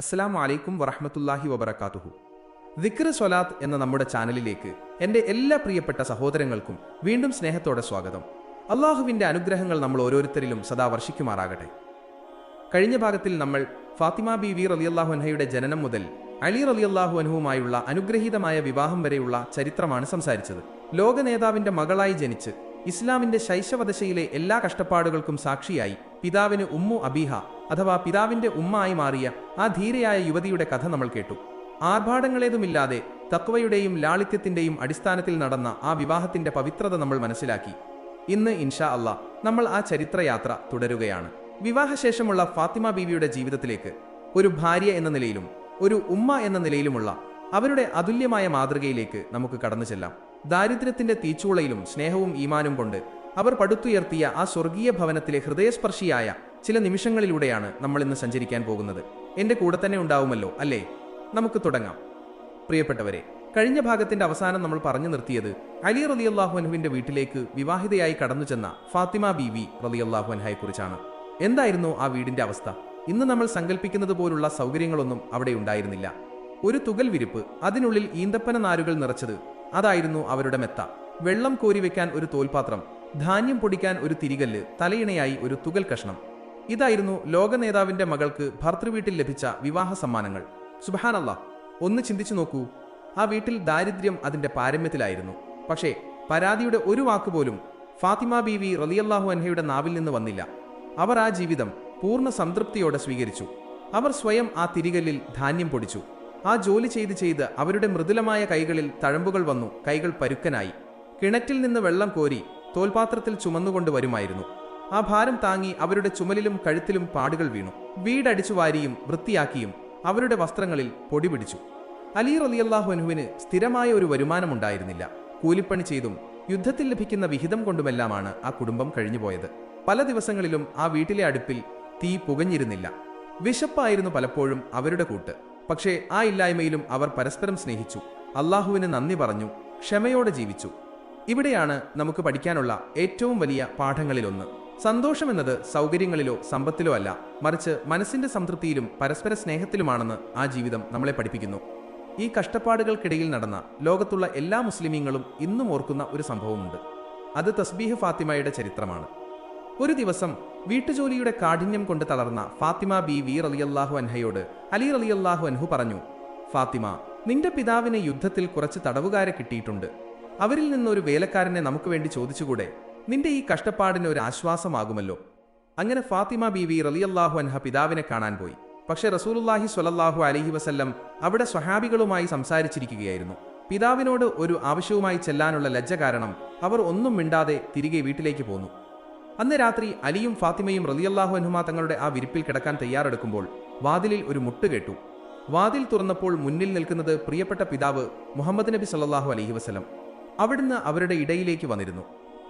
അസ്സലാമു വലൈക്കും വറഹമത്തല്ലാഹി വബർക്കാത്തുഹു ദിക്ർ സ്വലാത്ത് എന്ന നമ്മുടെ ചാനലിലേക്ക് എന്റെ എല്ലാ പ്രിയപ്പെട്ട സഹോദരങ്ങൾക്കും വീണ്ടും സ്നേഹത്തോടെ സ്വാഗതം. അള്ളാഹുവിന്റെ അനുഗ്രഹങ്ങൾ നമ്മൾ ഓരോരുത്തരിലും സദാ വർഷിക്കുമാറാകട്ടെ. കഴിഞ്ഞ ഭാഗത്തിൽ നമ്മൾ ഫാത്തിമ ബി വി റലിയല്ലാഹു അൻഹയുടെ ജനനം മുതൽ അലി റലിയല്ലാഹു അൻഹുവുമായുള്ള അനുഗ്രഹീതമായ വിവാഹം വരെയുള്ള ചരിത്രമാണ് സംസാരിച്ചത്. ലോക നേതാവിന്റെ മകളായി ജനിച്ച് ഇസ്ലാമിന്റെ ശൈശവദശയിലെ എല്ലാ കഷ്ടപ്പാടുകൾക്കും സാക്ഷിയായി പിതാവിന് ഉമ്മു അബീഹ അഥവാ പിതാവിന്റെ ഉമ്മായി മാറിയ ആ ധീരയായ യുവതിയുടെ കഥ നമ്മൾ കേട്ടു. ആർഭാടങ്ങളേതുമില്ലാതെ തക്വയുടെയും ലാളിത്യത്തിന്റെയും അടിസ്ഥാനത്തിൽ നടന്ന ആ വിവാഹത്തിന്റെ പവിത്രത നമ്മൾ മനസ്സിലാക്കി. ഇന്ന് ഇൻഷാ അള്ളാ നമ്മൾ ആ ചരിത്രയാത്ര തുടരുകയാണ്. വിവാഹശേഷമുള്ള ഫാത്തിമ ബീവിയുടെ ജീവിതത്തിലേക്ക് ഒരു ഭാര്യ എന്ന നിലയിലും ഒരു ഉമ്മ എന്ന നിലയിലുമുള്ള അവരുടെ അതുല്യമായ മാതൃകയിലേക്ക് നമുക്ക് കടന്നു ചെല്ലാം. ദാരിദ്ര്യത്തിന്റെ തീച്ചൂളയിലും സ്നേഹവും ഈമാനും കൊണ്ട് അവർ പടുത്തുയർത്തിയ ആ സ്വർഗീയ ഭവനത്തിലെ ഹൃദയസ്പർശിയായ ചില നിമിഷങ്ങളിലൂടെയാണ് നമ്മൾ ഇന്ന് സഞ്ചരിക്കാൻ പോകുന്നത്. എന്റെ കൂടെ തന്നെ ഉണ്ടാവുമല്ലോ അല്ലേ? നമുക്ക് തുടങ്ങാം. പ്രിയപ്പെട്ടവരെ കഴിഞ്ഞ ഭാഗത്തിന്റെ അവസാനം നമ്മൾ പറഞ്ഞു നിർത്തിയത് അലി റലിയല്ലാഹു അൻഹുവിന്റെ വീട്ടിലേക്ക് വിവാഹിതയായി കടന്നു ചെന്ന ഫാത്തിമ ബീവി റലിയല്ലാഹു അൻഹയെ കുറിച്ചാണ്. എന്തായിരുന്നു ആ വീടിന്റെ അവസ്ഥ? ഇന്ന് നമ്മൾ സങ്കല്പിക്കുന്നത് പോലുള്ള സൗകര്യങ്ങളൊന്നും അവിടെ ഉണ്ടായിരുന്നില്ല. ഒരു തുകൽ വിരിപ്പ് അതിനുള്ളിൽ ഈന്തപ്പന നാരുകൾ നിറച്ചത് അതായിരുന്നു അവരുടെ മെത്ത. വെള്ളം കോരിവെക്കാൻ ഒരു തോൽപാത്രം ധാന്യം പൊടിക്കാൻ ഒരു തിരികല്ല് തലയിണയായി ഒരു തുകൽ കഷ്ണം. ഇതായിരുന്നു ലോക നേതാവിന്റെ മകൾക്ക് ഭർത്തൃവീട്ടിൽ ലഭിച്ച വിവാഹ സമ്മാനങ്ങൾ. സുബഹാനല്ല ഒന്ന് ചിന്തിച്ചു നോക്കൂ. ആ വീട്ടിൽ ദാരിദ്ര്യം അതിന്റെ പാരമ്യത്തിലായിരുന്നു. പക്ഷേ പരാതിയുടെ ഒരു വാക്കുപോലും ഫാത്തിമ ബീവി റലിയല്ലാഹു അൻഹയുടെ നാവിൽ നിന്ന് വന്നില്ല. അവർ ആ ജീവിതം പൂർണ സംതൃപ്തിയോടെ സ്വീകരിച്ചു. അവർ സ്വയം ആ തിരികല്ലിൽ ധാന്യം പൊടിച്ചു. ആ ജോലി ചെയ്ത് ചെയ്ത് അവരുടെ മൃദുലമായ കൈകളിൽ തഴമ്പുകൾ വന്നു കൈകൾ പരുക്കനായി. കിണറ്റിൽ നിന്ന് വെള്ളം കോരി തോൽപാത്രത്തിൽ ചുമന്നുകൊണ്ട് വരുമായിരുന്നു. ആ ഭാരം താങ്ങി അവരുടെ ചുമലിലും കഴുത്തിലും പാടുകൾ വീണു. വീടടിച്ചു വാരിയും വൃത്തിയാക്കിയും അവരുടെ വസ്ത്രങ്ങളിൽ പൊടി പിടിച്ചു. അലി റലിയല്ലാഹുനുവിന് സ്ഥിരമായ ഒരു വരുമാനമുണ്ടായിരുന്നില്ല. കൂലിപ്പണി ചെയ്തും യുദ്ധത്തിൽ ലഭിക്കുന്ന വിഹിതം കൊണ്ടുമെല്ലാമാണ് ആ കുടുംബം കഴിഞ്ഞുപോയത്. പല ദിവസങ്ങളിലും ആ വീട്ടിലെ അടുപ്പിൽ തീ പുകഞ്ഞിരുന്നില്ല. വിശപ്പായിരുന്നു പലപ്പോഴും അവരുടെ കൂട്ട്. പക്ഷേ ആ ഇല്ലായ്മയിലും അവർ പരസ്പരം സ്നേഹിച്ചു. അള്ളാഹുവിന് നന്ദി പറഞ്ഞു ക്ഷമയോടെ ജീവിച്ചു. ഇവിടെയാണ് നമുക്ക് പഠിക്കാനുള്ള ഏറ്റവും വലിയ പാഠങ്ങളിലൊന്ന്. സന്തോഷമെന്നത് സൗകര്യങ്ങളിലോ സമ്പത്തിലോ അല്ല മറിച്ച് മനസ്സിന്റെ സംതൃപ്തിയിലും പരസ്പര സ്നേഹത്തിലുമാണെന്ന് ആ ജീവിതം നമ്മളെ പഠിപ്പിക്കുന്നു. ഈ കഷ്ടപ്പാടുകൾക്കിടയിൽ നടന്ന ലോകത്തുള്ള എല്ലാ മുസ്ലിമീങ്ങളും ഇന്നും ഓർക്കുന്ന ഒരു സംഭവമുണ്ട്. അത് തസ്ബീഹ് ഫാത്തിമയുടെ ചരിത്രമാണ്. ഒരു ദിവസം വീട്ടുജോലിയുടെ കാഠിന്യം കൊണ്ട് തളർന്ന ഫാത്തിമ ബി വീർ അലിയല്ലാഹു അൻഹയോട് അലി റലിയല്ലാഹു അൻഹു പറഞ്ഞു ഫാത്തിമ നിന്റെ പിതാവിനെ യുദ്ധത്തിൽ കുറച്ച് തടവുകാരെ കിട്ടിയിട്ടുണ്ട്. അവരിൽ നിന്നൊരു വേലക്കാരനെ നമുക്ക് വേണ്ടി ചോദിച്ചുകൂടെ? നിന്റെ ഈ കഷ്ടപ്പാടിന് ഒരു ആശ്വാസമാകുമല്ലോ. അങ്ങനെ ഫാത്തിമ ബി വി റലിയല്ലാഹു അൻഹ പിതാവിനെ കാണാൻ പോയി. പക്ഷെ റസൂലുല്ലാഹി സ്വലല്ലാഹു അലഹി വസല്ലം അവിടെ സ്വഹാബികളുമായി സംസാരിച്ചിരിക്കുകയായിരുന്നു. പിതാവിനോട് ഒരു ആവശ്യവുമായി ചെല്ലാനുള്ള ലജ്ജ കാരണം അവർ ഒന്നും മിണ്ടാതെ തിരികെ വീട്ടിലേക്ക് പോന്നു. അന്ന് രാത്രി അലിയും ഫാത്തിമയും റലിയല്ലാഹു അനുമ തങ്ങളുടെ ആ വിരിപ്പിൽ കിടക്കാൻ തയ്യാറെടുക്കുമ്പോൾ വാതിലിൽ ഒരു മുട്ട് കേട്ടു. വാതിൽ തുറന്നപ്പോൾ മുന്നിൽ നിൽക്കുന്നത് പ്രിയപ്പെട്ട പിതാവ് മുഹമ്മദ് നബി സല്ലാഹു അലഹി വസ്ലം അവിടുന്ന് അവരുടെ ഇടയിലേക്ക് വന്നിരുന്നു.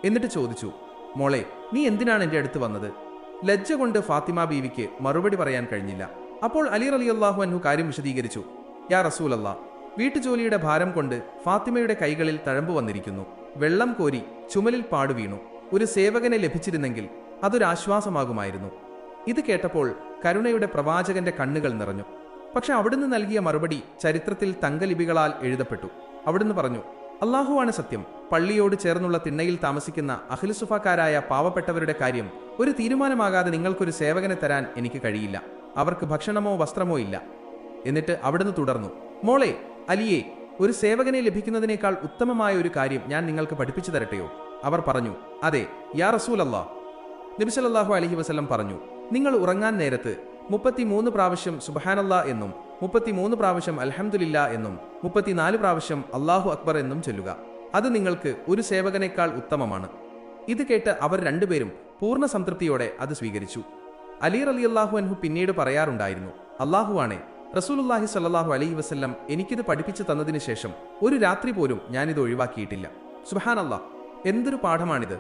എന്നിട്ട് ചോദിച്ചു മോളെ നീ എന്തിനാണ് എന്റെ അടുത്ത് വന്നത്? ലജ്ജ കൊണ്ട് ഫാത്തിമ ബീവിക്ക് മറുപടി പറയാൻ കഴിഞ്ഞില്ല. അപ്പോൾ അലി റലി അള്ളാഹു അൻഹു കാര്യം വിശദീകരിച്ചു. യാ റസൂലല്ല വീട്ടുജോലിയുടെ ഭാരം കൊണ്ട് ഫാത്തിമയുടെ കൈകളിൽ തഴമ്പ് വന്നിരിക്കുന്നു. വെള്ളം കോരി ചുമലിൽ പാടുവീണു ഒരു സേവകനെ ലഭിച്ചിരുന്നെങ്കിൽ അതൊരാശ്വാസമാകുമായിരുന്നു. ഇത് കേട്ടപ്പോൾ കരുണയുടെ പ്രവാചകന്റെ കണ്ണുകൾ നിറഞ്ഞു. പക്ഷെ അവിടുന്ന് നൽകിയ മറുപടി ചരിത്രത്തിൽ തങ്കലിപികളാൽ എഴുതപ്പെട്ടു. അവിടുന്ന് പറഞ്ഞു അള്ളാഹുവാണ് സത്യം. പള്ളിയോട് ചേർന്നുള്ള തിണ്ണയിൽ താമസിക്കുന്ന അഖിലുസുഫക്കാരായ പാവപ്പെട്ടവരുടെ കാര്യം ഒരു തീരുമാനമാകാതെ നിങ്ങൾക്കൊരു സേവകനെ തരാൻ എനിക്ക് കഴിയില്ല. അവർക്ക് ഭക്ഷണമോ വസ്ത്രമോ ഇല്ല. എന്നിട്ട് അവിടുന്ന് തുടർന്നു മോളെ അലിയെ ഒരു സേവകനെ ലഭിക്കുന്നതിനേക്കാൾ ഉത്തമമായ ഒരു കാര്യം ഞാൻ നിങ്ങൾക്ക് പഠിപ്പിച്ചു തരട്ടെയോ? അവർ പറഞ്ഞു അതെ യാ റസൂൽ അല്ലാ നബിസലല്ലാഹു അലഹി വസ്ലം പറഞ്ഞു നിങ്ങൾ ഉറങ്ങാൻ നേരത്ത് മുപ്പത്തിമൂന്ന് പ്രാവശ്യം സുബഹാനല്ല എന്നും മുപ്പത്തിമൂന്ന് പ്രാവശ്യം അൽഹംദുലില്ല എന്നും മുപ്പത്തിനാല് പ്രാവശ്യം അള്ളാഹു അക്ബർ എന്നും ചൊല്ലുക. അത് നിങ്ങൾക്ക് ഒരു സേവകനേക്കാൾ ഉത്തമമാണ്. ഇത് കേട്ട് അവർ രണ്ടുപേരും പൂർണ സംതൃപ്തിയോടെ അത് സ്വീകരിച്ചു. അലി അലി അള്ളാഹു അൻഹു പിന്നീട് പറയാറുണ്ടായിരുന്നു അള്ളാഹുവാണെ റസൂലുല്ലാഹി സല്ലാഹു അലൈഹി വസ്ല്ലം എനിക്കിത് പഠിപ്പിച്ചു തന്നതിന് ശേഷം ഒരു രാത്രി പോലും ഞാനിത് ഒഴിവാക്കിയിട്ടില്ല. സുബഹാനല്ലാ എന്തൊരു പാഠമാണിത്.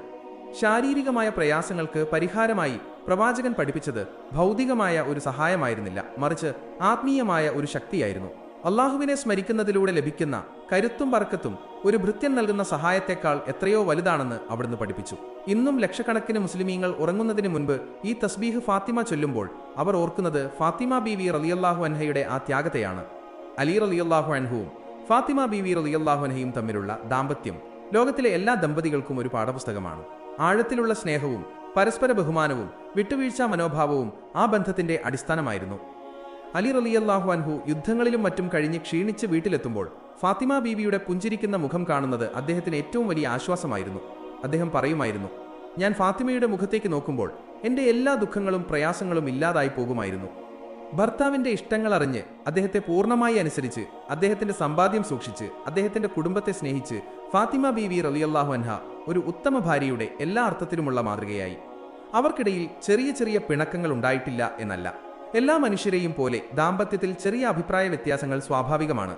ശാരീരികമായ പ്രയാസങ്ങൾക്ക് പരിഹാരമായി പ്രവാചകൻ പഠിപ്പിച്ചത് ഭൗതികമായ ഒരു സഹായമായിരുന്നില്ല. മറിച്ച് ആത്മീയമായ ഒരു ശക്തിയായിരുന്നു. അള്ളാഹുവിനെ സ്മരിക്കുന്നതിലൂടെ ലഭിക്കുന്ന കരുത്തും പറക്കത്തും ഒരു ഭൃത്യൻ നൽകുന്ന സഹായത്തെക്കാൾ എത്രയോ വലുതാണെന്ന് അവിടുന്ന് പഠിപ്പിച്ചു. ഇന്നും ലക്ഷക്കണക്കിന് മുസ്ലിമീങ്ങൾ ഉറങ്ങുന്നതിന് മുൻപ് ഈ തസ്ബീഹ് ഫാത്തിമ ചൊല്ലുമ്പോൾ അവർ ഓർക്കുന്നത് ഫാത്തിമ ബീവി റലിയല്ലാഹു അൻഹയുടെ ആ ത്യാഗത്തെയാണ്. അലി റലിയല്ലാഹു അൻഹുവും ഫാത്തിമ ബീവി റലിയല്ലാഹു അൻഹയും തമ്മിലുള്ള ദാമ്പത്യം ലോകത്തിലെ എല്ലാ ദമ്പതികൾക്കും ഒരു പാഠപുസ്തകമാണ്. ആഴത്തിലുള്ള സ്നേഹവും പരസ്പര ബഹുമാനവും വിട്ടുവീഴ്ച മനോഭാവവും ആ ബന്ധത്തിന്റെ അടിസ്ഥാനമായിരുന്നു. അലി റലിയല്ലാഹു അൻഹു യുദ്ധങ്ങളിലും മറ്റും കഴിഞ്ഞ് ക്ഷീണിച്ച് വീട്ടിലെത്തുമ്പോൾ ഫാത്തിമ ബീവിയുടെ പുഞ്ചിരിക്കുന്ന മുഖം കാണുന്നത് അദ്ദേഹത്തിന് ഏറ്റവും വലിയ ആശ്വാസമായിരുന്നു. അദ്ദേഹം പറയുമായിരുന്നു ഞാൻ ഫാത്തിമയുടെ മുഖത്തേക്ക് നോക്കുമ്പോൾ എന്റെ എല്ലാ ദുഃഖങ്ങളും പ്രയാസങ്ങളും ഇല്ലാതായി പോകുമായിരുന്നു. ഭർത്താവിന്റെ ഇഷ്ടങ്ങൾ അറിഞ്ഞ് അദ്ദേഹത്തെ പൂർണമായി അനുസരിച്ച് അദ്ദേഹത്തിന്റെ സമ്പാദ്യം സൂക്ഷിച്ച് അദ്ദേഹത്തിന്റെ കുടുംബത്തെ സ്നേഹിച്ച് ഫാത്തിമ ബീവി റലിയല്ലാഹു അൻഹ ഒരു ഉത്തമ ഭാര്യയുടെ എല്ലാ അർത്ഥത്തിലുമുള്ള മാതൃകയായി. അവർക്കിടയിൽ ചെറിയ ചെറിയ പിണക്കങ്ങൾ ഉണ്ടായിട്ടില്ല എന്നല്ല. എല്ലാ മനുഷ്യരെയും പോലെ ദാമ്പത്യത്തിൽ ചെറിയ അഭിപ്രായ വ്യത്യാസങ്ങൾ സ്വാഭാവികമാണ്.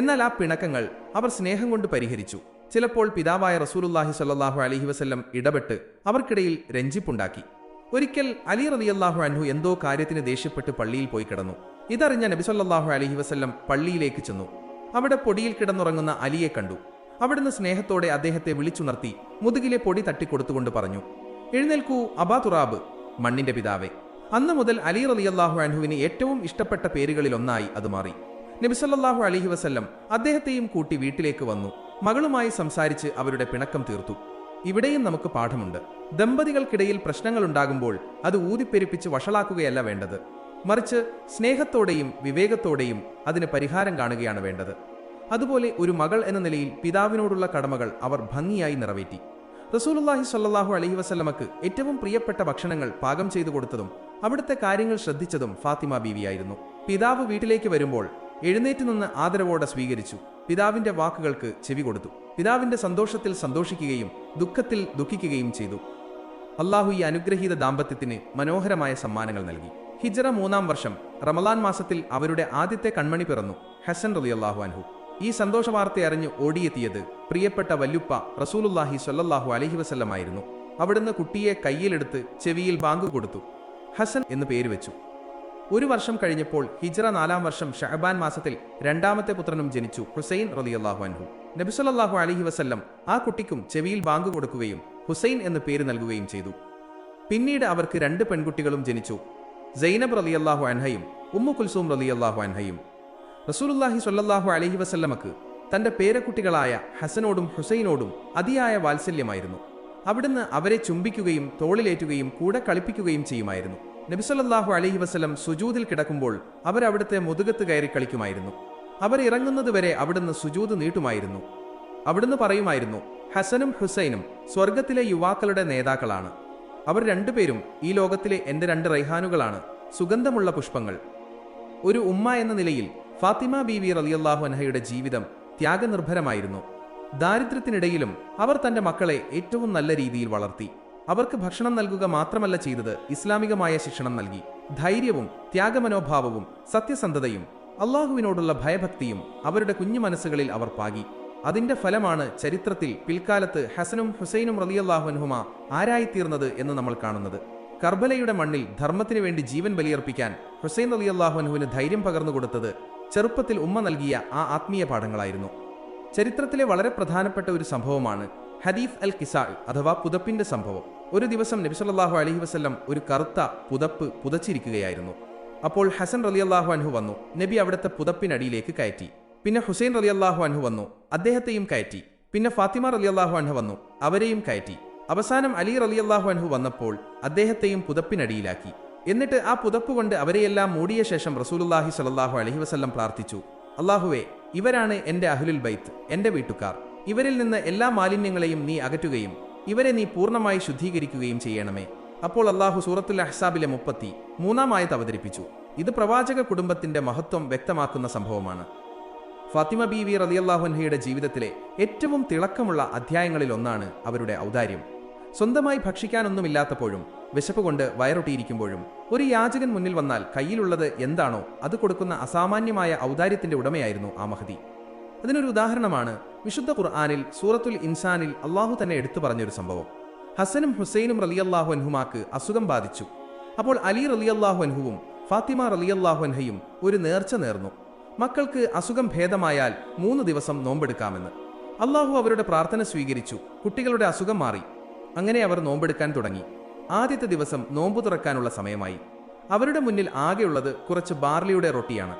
എന്നാൽ ആ പിണക്കങ്ങൾ അവർ സ്നേഹം കൊണ്ട് പരിഹരിച്ചു. ചിലപ്പോൾ പിതാവായ റസൂലുല്ലാഹി സല്ലാഹു അലഹി വസ്ല്ലം ഇടപെട്ട് അവർക്കിടയിൽ രഞ്ജിപ്പുണ്ടാക്കി. ഒരിക്കൽ അലി റളിയല്ലാഹു അൻഹു എന്തോ കാര്യത്തിന് ദേഷ്യപ്പെട്ട് പള്ളിയിൽ പോയി കിടന്നു. ഇതറിഞ്ഞ നബി അലഹി വസല്ലം പള്ളിയിലേക്ക് ചെന്നു. അവിടെ പൊടിയിൽ കിടന്നുറങ്ങുന്ന അലിയെ കണ്ടു. അവിടുന്ന് സ്നേഹത്തോടെ അദ്ദേഹത്തെ വിളിച്ചുണർത്തി മുതുകിലെ പൊടി തട്ടിക്കൊടുത്തുകൊണ്ട് പറഞ്ഞു എഴുന്നേൽക്കൂ അബാതുറാബ് മണ്ണിന്റെ പിതാവേ. അന്ന് മുതൽ അലി റളിയല്ലാഹു അൻഹുവിന് ഏറ്റവും ഇഷ്ടപ്പെട്ട പേരുകളിൽ ഒന്നായി അത് മാറി. നബിസല്ലാഹു അലിഹി വസല്ലം അദ്ദേഹത്തെയും കൂട്ടി വീട്ടിലേക്ക് വന്നു. മകളുമായി സംസാരിച്ച് അവരുടെ പിണക്കം തീർത്തു. ഇവിടെയും നമുക്ക് പാഠമുണ്ട്. ദമ്പതികൾക്കിടയിൽ പ്രശ്നങ്ങളുണ്ടാകുമ്പോൾ അത് ഊതിപ്പെരുപ്പിച്ച് വഷളാക്കുകയല്ല വേണ്ടത്. മറിച്ച് സ്നേഹത്തോടെയും വിവേകത്തോടെയും അതിന് പരിഹാരം കാണുകയാണ് വേണ്ടത്. അതുപോലെ ഒരു മകൾ എന്ന നിലയിൽ പിതാവിനോടുള്ള കടമകൾ അവർ ഭംഗിയായി നിറവേറ്റി. റസൂലുള്ളാഹി സ്വല്ലല്ലാഹു അലഹി വസ്ലമക്ക് ഏറ്റവും പ്രിയപ്പെട്ട ഭക്ഷണങ്ങൾ പാകം ചെയ്തു കൊടുത്തതും അവിടുത്തെ കാര്യങ്ങൾ ശ്രദ്ധിച്ചതും ഫാത്തിമ ബീവിയായിരുന്നു. പിതാവ് വീട്ടിലേക്ക് വരുമ്പോൾ എഴുന്നേറ്റ് നിന്ന് ആദരവോടെ സ്വീകരിച്ചു. പിതാവിന്റെ വാക്കുകൾക്ക് ചെവി കൊടുത്തു. പിതാവിന്റെ സന്തോഷത്തിൽ സന്തോഷിക്കുകയും ദുഃഖത്തിൽ ദുഃഖിക്കുകയും ചെയ്തു. അള്ളാഹു ഈ അനുഗ്രഹീത ദാമ്പത്യത്തിന് മനോഹരമായ സമ്മാനങ്ങൾ നൽകി. ഹിജറ മൂന്നാം വർഷം റമലാൻ മാസത്തിൽ അവരുടെ ആദ്യത്തെ കൺമണി പിറന്നു. ഹസൻ റളിയല്ലാഹു അൻഹു. ഈ സന്തോഷ വാർത്ത അറിഞ്ഞ് ഓടിയെത്തിയത് പ്രിയപ്പെട്ട വല്ലുപ്പ റസൂലുല്ലാഹി സ്വല്ലല്ലാഹു അലൈഹി വസല്ലമായിരുന്നു. അവിടുന്ന് കുട്ടിയെ കയ്യിലെടുത്ത് ചെവിയിൽ ബാങ്ക് കൊടുത്തു. ഹസൻ എന്ന് പേര് വെച്ചു. ഒരു വർഷം കഴിഞ്ഞപ്പോൾ ഹിജ്റ നാലാം വർഷം ഷഹബാൻ മാസത്തിൽ രണ്ടാമത്തെ പുത്രനും ജനിച്ചു ഹുസൈൻ റളിയല്ലാഹു അൻഹു. നബിസല്ലാഹു അലഹി വസല്ലം ആ കുട്ടിക്കും ചെവിയിൽ ബാങ്ക് കൊടുക്കുകയും ഹുസൈൻ എന്ന് പേര് നൽകുകയും ചെയ്തു. പിന്നീട് അവർക്ക് രണ്ട് പെൺകുട്ടികളും ജനിച്ചു. സൈനബ് റളിയല്ലാഹു അൻഹയും ഉമ്മു കുൽസൂം റളിയല്ലാഹു അൻഹയും റസൂലുല്ലാഹി സ്വല്ലല്ലാഹു അലഹി വസല്ലമക്ക് തന്റെ പേരക്കുട്ടികളായ ഹസനോടും ഹുസൈനോടും അതിയായ വാത്സല്യമായിരുന്നു. അവിടുന്ന് അവരെ ചുംബിക്കുകയും തോളിലേറ്റുകയും കൂടെ കളിപ്പിക്കുകയും ചെയ്യുമായിരുന്നു. നബിസല്ലാഹു അലഹി വസ്ലം സുജൂതിൽ കിടക്കുമ്പോൾ അവരവിടുത്തെ മുതുകത്ത് കയറി കളിക്കുമായിരുന്നു. അവർ ഇറങ്ങുന്നതുവരെ അവിടുന്ന് സുജൂത് നീട്ടുമായിരുന്നു. അവിടുന്ന് പറയുമായിരുന്നു ഹസനും ഹുസൈനും സ്വർഗത്തിലെ യുവാക്കളുടെ നേതാക്കളാണ്. അവർ രണ്ടുപേരും ഈ ലോകത്തിലെ എന്റെ രണ്ട് റൈഹാനുകളാണ്. സുഗന്ധമുള്ള പുഷ്പങ്ങൾ. ഒരു ഉമ്മ എന്ന നിലയിൽ ഫാത്തിമ ബീവി റലിയല്ലാഹു അൻഹയുടെ ജീവിതം ത്യാഗനിർഭരമായിരുന്നു. ദാരിദ്ര്യത്തിനിടയിലും അവർ തന്റെ മക്കളെ ഏറ്റവും നല്ല രീതിയിൽ വളർത്തി. അവർക്ക് ഭക്ഷണം നൽകുക മാത്രമല്ല ചെയ്തത് ഇസ്ലാമികമായ ശിക്ഷണം നൽകി. ധൈര്യവും ത്യാഗമനോഭാവവും സത്യസന്ധതയും അള്ളാഹുവിനോടുള്ള ഭയഭക്തിയും അവരുടെ കുഞ്ഞു മനസ്സുകളിൽ അവർ പാകി. അതിന്റെ ഫലമാണ് ചരിത്രത്തിൽ പിൽക്കാലത്ത് ഹസനും ഹുസൈനും റലിയല്ലാഹുൻഹുമ ആരായിത്തീർന്നത് എന്ന് നമ്മൾ കാണുന്നത്. കർബലയുടെ മണ്ണിൽ ധർമ്മത്തിനു വേണ്ടി ജീവൻ ബലിയർപ്പിക്കാൻ ഹുസൈൻ അലി അള്ളാഹുനുവിന് ധൈര്യം പകർന്നു കൊടുത്തത് ചെറുപ്പത്തിൽ ഉമ്മ നൽകിയ ആ ആത്മീയ പാഠങ്ങളായിരുന്നു. ചരിത്രത്തിലെ വളരെ പ്രധാനപ്പെട്ട ഒരു സംഭവമാണ് ഹദീഫ് അൽ കിസാൾ അഥവാ പുതപ്പിന്റെ സംഭവം. ഒരു ദിവസം നബിസല്ലാഹു അലഹി വസ്ല്ലം ഒരു കറുത്ത പുതപ്പ് പുതച്ചിരിക്കുകയായിരുന്നു. അപ്പോൾ ഹസൻ റലി അള്ളാഹു അൻഹു വന്നു. നബി അവിടുത്തെ പുതപ്പിനടിയിലേക്ക് കയറ്റി. പിന്നെ ഹുസൈൻ റലി അള്ളാഹു അൻഹു വന്നു. അദ്ദേഹത്തെയും കയറ്റി. പിന്നെ ഫാത്തിമ റലി അള്ളാഹു അൻഹു വന്നു. അവരെയും കയറ്റി. അവസാനം അലി റലിയല്ലാഹു അൻഹു വന്നപ്പോൾ അദ്ദേഹത്തെയും പുതപ്പിനടിയിലാക്കി. എന്നിട്ട് ആ പുതപ്പ് കൊണ്ട് അവരെയെല്ലാം മൂടിയ ശേഷം റസൂലുല്ലാഹി സ്വല്ലല്ലാഹു അലഹി വസല്ലം പ്രാർത്ഥിച്ചു. അള്ളാഹുവേ ഇവരാണ് എന്റെ അഹ്ലുൽ ബൈത്ത് എന്റെ വീട്ടുകാർ. ഇവരിൽ നിന്ന് എല്ലാ മാലിന്യങ്ങളെയും നീ അകറ്റുകയും ഇവരെ നീ പൂർണമായി ശുദ്ധീകരിക്കുകയും ചെയ്യണമേ. അപ്പോൾ അള്ളാഹു സൂറത്തുൽ അഹ്സാബിലെ മുപ്പത്തി മൂന്നാമായത് അവതരിപ്പിച്ചു. ഇത് പ്രവാചക കുടുംബത്തിന്റെ മഹത്വം വ്യക്തമാക്കുന്ന സംഭവമാണ്. ഫാത്തിമ ബി വി റലിയല്ലാഹുൻഹയുടെ ജീവിതത്തിലെ ഏറ്റവും തിളക്കമുള്ള അധ്യായങ്ങളിൽ ഒന്നാണ് അവരുടെ ഔദാര്യം. സ്വന്തമായി ഭക്ഷിക്കാനൊന്നുമില്ലാത്തപ്പോഴും വിശപ്പ് കൊണ്ട് വയറൊട്ടിയിരിക്കുമ്പോഴും ഒരു യാചകൻ മുന്നിൽ വന്നാൽ കയ്യിലുള്ളത് എന്താണോ അത് കൊടുക്കുന്ന അസാമാന്യമായ ഔദാര്യത്തിന്റെ ഉടമയായിരുന്നു ആ മഹതി അതിനൊരു ഉദാഹരണമാണ് വിശുദ്ധ ഖുർആാനിൽ സൂറത്തുൽ ഇൻസാനിൽ അള്ളാഹു തന്നെ എടുത്തു പറഞ്ഞൊരു സംഭവം. ഹസനും ഹുസൈനും റലിയല്ലാഹു അൻഹുമാക്ക് അസുഖം ബാധിച്ചു. അപ്പോൾ അലി റലിയല്ലാഹു അൻഹുവും ഫാത്തിമ റലിയല്ലാഹു അൻഹയും ഒരു നേർച്ച നേർന്നു. മക്കൾക്ക് അസുഖം ഭേദമായാൽ മൂന്ന് ദിവസം നോമ്പെടുക്കാമെന്ന്. അള്ളാഹു അവരുടെ പ്രാർത്ഥന സ്വീകരിച്ചു. കുട്ടികളുടെ അസുഖം മാറി. അങ്ങനെ അവർ നോമ്പെടുക്കാൻ തുടങ്ങി. ആദ്യത്തെ ദിവസം നോമ്പു തുറക്കാനുള്ള സമയമായി. അവരുടെ മുന്നിൽ ആകെയുള്ളത് കുറച്ച് ബാർലിയുടെ റൊട്ടിയാണ്.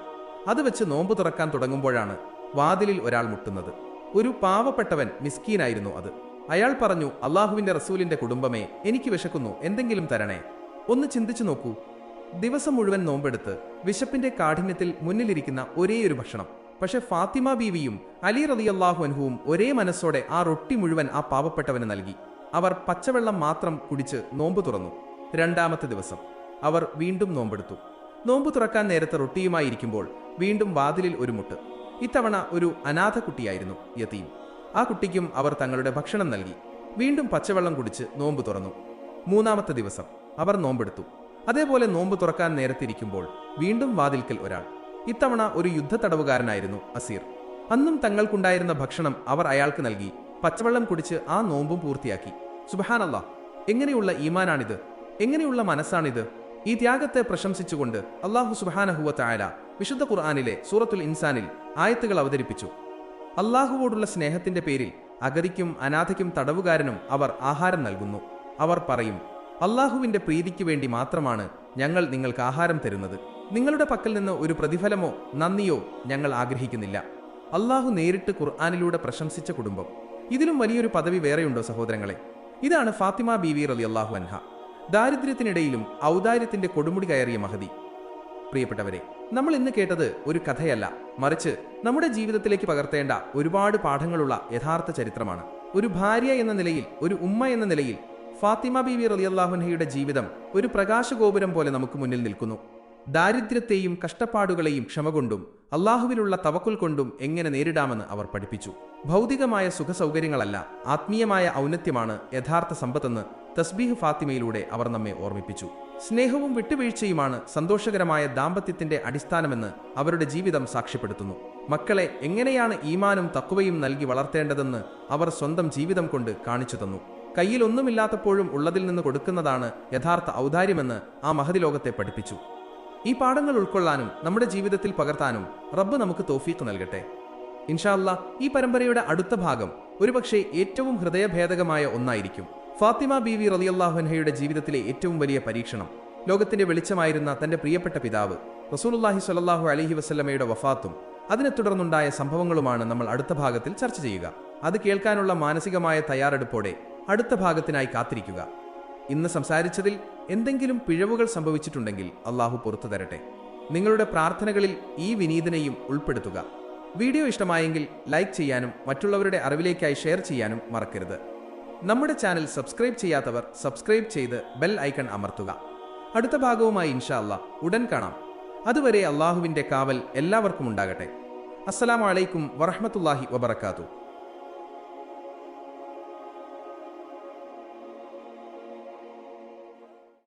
അത് വെച്ച് നോമ്പു തുറക്കാൻ തുടങ്ങുമ്പോഴാണ് വാതിലിൽ ഒരാൾ മുട്ടുന്നത്. ഒരു പാവപ്പെട്ടവൻ മിസ്കീനായിരുന്നു അത്. അയാൾ പറഞ്ഞു അള്ളാഹുവിന്റെ റസൂലിന്റെ കുടുംബമേ എനിക്ക് വിശക്കുന്നു. എന്തെങ്കിലും തരണേ. ഒന്ന് ചിന്തിച്ചു നോക്കൂ. ദിവസം മുഴുവൻ നോമ്പെടുത്ത് വിശപ്പിന്റെ കാഠിന്യത്തിൽ മുന്നിലിരിക്കുന്ന ഒരേയൊരു ഭക്ഷണം. പക്ഷെ ഫാത്തിമ ബീവിയും അലി റതിയല്ലാഹു അൻഹുവും ഒരേ മനസ്സോടെ ആ റൊട്ടി മുഴുവൻ ആ പാവപ്പെട്ടവന് നൽകി. അവർ പച്ചവെള്ളം മാത്രം കുടിച്ച് നോമ്പ് തുറന്നു. രണ്ടാമത്തെ ദിവസം അവർ വീണ്ടും നോമ്പെടുത്തു. നോമ്പ് തുറക്കാൻ നേരത്തെ റൊട്ടിയുമായി ഇരിക്കുമ്പോൾ വീണ്ടും വാതിലിൽ ഒരു മുട്ട്. ഇത്തവണ ഒരു അനാഥ കുട്ടിയായിരുന്നു യതീം. ആ കുട്ടിക്കും അവർ തങ്ങളുടെ ഭക്ഷണം നൽകി. വീണ്ടും പച്ചവെള്ളം കുടിച്ച് നോമ്പ് തുറന്നു. മൂന്നാമത്തെ ദിവസം അവർ നോമ്പെടുത്തു. അതേപോലെ നോമ്പ് തുറക്കാൻ നേരത്തിരിക്കുമ്പോൾ വീണ്ടും വാതിൽക്കൽ ഒരാൾ. ഇത്തവണ ഒരു യുദ്ധ തടവുകാരനായിരുന്നു അസീർ. അന്നും തങ്ങൾക്കുണ്ടായിരുന്ന ഭക്ഷണം അവർ അയാൾക്ക് നൽകി. പച്ചവെള്ളം കുടിച്ച് ആ നോമ്പും പൂർത്തിയാക്കി. സുബഹാനല്ല എങ്ങനെയുള്ള ഈമാനാണിത്? എങ്ങനെയുള്ള മനസ്സാണിത്? ഈ ത്യാഗത്തെ പ്രശംസിച്ചുകൊണ്ട് അള്ളാഹു സുബാനഹുവ തായാല വിശുദ്ധ ഖുർആാനിലെ സൂറത്തുൽ ഇൻസാനിൽ ആയത്തുകൾ അവതരിപ്പിച്ചു. അള്ളാഹുവോടുള്ള സ്നേഹത്തിന്റെ പേരിൽ അഗതിക്കും അനാഥയ്ക്കും തടവുകാരനും അവർ ആഹാരം നൽകുന്നു. അവർ പറയും അള്ളാഹുവിന്റെ പ്രീതിക്ക് വേണ്ടി മാത്രമാണ് ഞങ്ങൾ നിങ്ങൾക്ക് ആഹാരം തരുന്നത്. നിങ്ങളുടെ പക്കൽ നിന്ന് ഒരു പ്രതിഫലമോ നന്ദിയോ ഞങ്ങൾ ആഗ്രഹിക്കുന്നില്ല. അള്ളാഹു നേരിട്ട് ഖുർആാനിലൂടെ പ്രശംസിച്ച കുടുംബം. ഇതിലും വലിയൊരു പദവി വേറെയുണ്ടോ സഹോദരങ്ങളെ? ഇതാണ് ഫാത്തിമ ബീവി റലി അള്ളാഹു അൻഹ. ദാരിദ്ര്യത്തിനിടയിലും ഔദാര്യത്തിന്റെ കൊടുമുടി കയറിയ മഹതി. പ്രിയപ്പെട്ടവരെ നമ്മൾ ഇന്ന് കേട്ടത് ഒരു കഥയല്ല. മറിച്ച് നമ്മുടെ ജീവിതത്തിലേക്ക് പകർത്തേണ്ട ഒരുപാട് പാഠങ്ങളുള്ള യഥാർത്ഥ ചരിത്രമാണ്. ഒരു ഭാര്യ എന്ന നിലയിൽ ഒരു ഉമ്മ എന്ന നിലയിൽ ഫാത്തിമ ബീവി റലിയല്ലാഹുൻഹയുടെ ജീവിതം ഒരു പ്രകാശഗോപുരം പോലെ നമുക്ക് മുന്നിൽ നിൽക്കുന്നു. ദാരിദ്ര്യത്തെയും കഷ്ടപ്പാടുകളെയും ക്ഷമ കൊണ്ടും അള്ളാഹുവിലുള്ള തവക്കുൽ കൊണ്ടും എങ്ങനെ നേരിടാമെന്ന് അവർ പഠിപ്പിച്ചു. ഭൗതികമായ സുഖസൗകര്യങ്ങളല്ല ആത്മീയമായ ഔന്നത്യമാണ് യഥാർത്ഥ സമ്പത്തെന്ന് തസ്ബീഹ് ഫാത്തിമയിലൂടെ അവർ നമ്മെ ഓർമ്മിപ്പിച്ചു. സ്നേഹവും വിട്ടുവീഴ്ചയുമാണ് സന്തോഷകരമായ ദാമ്പത്യത്തിന്റെ അടിസ്ഥാനമെന്ന് അവരുടെ ജീവിതം സാക്ഷ്യപ്പെടുത്തുന്നു. മക്കളെ എങ്ങനെയാണ് ഈമാനും തക്കുവയും നൽകി വളർത്തേണ്ടതെന്ന് അവർ സ്വന്തം ജീവിതം കൊണ്ട് കാണിച്ചു തന്നു. കയ്യിൽ ഒന്നുമില്ലാത്തപ്പോഴും ഉള്ളതിൽ നിന്ന് കൊടുക്കുന്നതാണ് യഥാർത്ഥ ഔദാര്യമെന്ന് ആ മഹതിലോകത്തെ പഠിപ്പിച്ചു. ഈ പാഠങ്ങൾ ഉൾക്കൊള്ളാനും നമ്മുടെ ജീവിതത്തിൽ പകർത്താനും റബ്ബ് നമുക്ക് തോഫീക്ക് നൽകട്ടെ. ഇൻഷാല്ല ഈ പരമ്പരയുടെ അടുത്ത ഭാഗം ഒരുപക്ഷെ ഏറ്റവും ഹൃദയഭേദകമായ ഒന്നായിരിക്കും. ഫാത്തിമ ബി വി റലിയല്ലാഹുൻഹയുടെ ജീവിതത്തിലെ ഏറ്റവും വലിയ പരീക്ഷണം. ലോകത്തിന്റെ വെളിച്ചമായിരുന്ന തന്റെ പ്രിയപ്പെട്ട പിതാവ് റസൂലുല്ലാഹി സ്വല്ലല്ലാഹു അലഹി വസല്ലമയുടെ വഫാത്തും അതിനെ തുടർന്നുണ്ടായ സംഭവങ്ങളുമാണ് നമ്മൾ അടുത്ത ഭാഗത്തിൽ ചർച്ച ചെയ്യുക. അത് കേൾക്കാനുള്ള മാനസികമായ തയ്യാറെടുപ്പോടെ അടുത്ത ഭാഗത്തിനായി കാത്തിരിക്കുക. ഇന്ന് സംസാരിച്ചതിൽ എന്തെങ്കിലും പിഴവുകൾ സംഭവിച്ചിട്ടുണ്ടെങ്കിൽ അള്ളാഹു പുറത്തു തരട്ടെ. നിങ്ങളുടെ പ്രാർത്ഥനകളിൽ ഈ വിനീതനെയും ഉൾപ്പെടുത്തുക. വീഡിയോ ഇഷ്ടമായെങ്കിൽ ലൈക്ക് ചെയ്യാനും മറ്റുള്ളവരുടെ അറിവിലേക്കായി ഷെയർ ചെയ്യാനും മറക്കരുത്. നമ്മുടെ ചാനൽ സബ്സ്ക്രൈബ് ചെയ്യാത്തവർ സബ്സ്ക്രൈബ് ചെയ്ത് ബെൽ ഐക്കൺ അമർത്തുക. അടുത്ത ഭാഗവുമായി ഇൻഷാ അല്ലാ ഉടൻ കാണാം. അതുവരെ അള്ളാഹുവിന്റെ കാവൽ എല്ലാവർക്കും ഉണ്ടാകട്ടെ. അസ്സലാമു അലൈക്കും വറഹ്മത്തുള്ളാഹി വബറകാതുഹു.